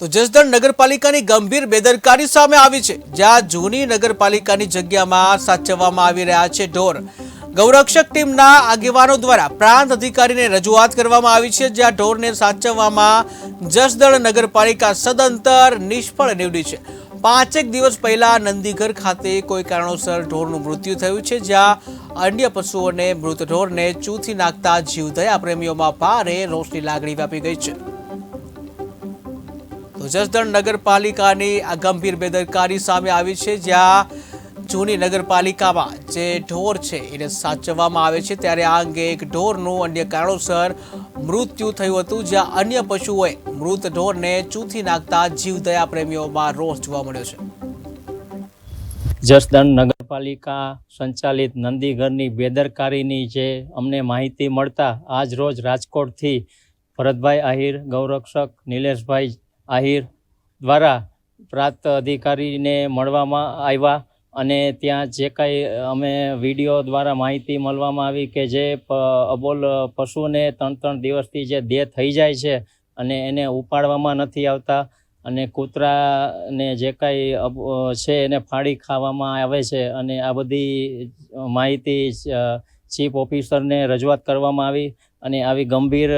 તો જસદણ નગરપાલિકાની ગંભીર બેદરકારી સામે આવી છે, જ્યાં જૂની નગરપાલિકાની જગ્યામાં સાચવવામાં આવી રહ્યા છે ઢોર. ગૌરક્ષક ટીમના આગેવાનો દ્વારા પ્રાંત અધિકારીને રજૂઆત કરવામાં આવી છે, જ્યાં ઢોરને સાચવવામાં જસદણ નગરપાલિકા સદંતર નિષ્ફળ નીવડી છે. પાંચેક દિવસ પહેલા નંદીઘર ખાતે કોઈ કારણોસર ઢોરનું મૃત્યુ થયું છે, જ્યાં અન્ય પશુઓને મૃત ઢોરને ચૂથી નાખતા જીવદયા પ્રેમીઓમાં ભારે રોષની લાગણી વ્યાપી ગઈ છે. તો જસદણ નગરપાલિકાની આ ગંભીર બેદરકારી સામે આવી છે. જ્યાં જૂની નગરપાલિકામાં જે ઢોર છે એને સાચવવામાં આવે છે. ત્યારે આ અંગે એક ઢોરનું અન્ય કારણોસર મૃત્યુ થયું હતું. જ્યાં અન્ય પશુઓએ મૃત ઢોરને ચૂથી નાખતા જીવદયા પ્રેમીઓમાં રોષ જોવા મળ્યો છે. જસદણ નગરપાલિકા સંચાલિત નંદીઘરની બેદરકારીની જે અમને માહિતી મળતા આજ રોજ રાજકોટથી ભરતભાઈ આહિર, ગૌરક્ષક નિલેશભાઈ આહિર દ્વારા પ્રાંત અધિકારીને મળવામાં આવ્યા અને ત્યાં જે કાંઈ અમે વીડિયો દ્વારા માહિતી મળવામાં આવી કે જે અબોલ પશુને ત્રણ ત્રણ દિવસથી જે દેહ થઈ જાય છે અને એને ઉપાડવામાં નથી આવતા અને કૂતરાને જે કાંઈ છે એને ફાડી ખાવામાં આવે છે અને આ બધી માહિતી ચીફ ઓફિસરને રજૂઆત કરવામાં આવી અને આવી ગંભીર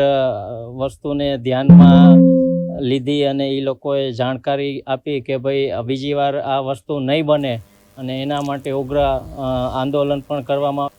વસ્તુને ધ્યાનમાં લીધી અને એ લોકોએ જાણકારી આપી કે ભાઈ બીજી વાર આ વસ્તુ નહીં બને અને એના માટે ઉગ્ર આંદોલન પણ કરવામાં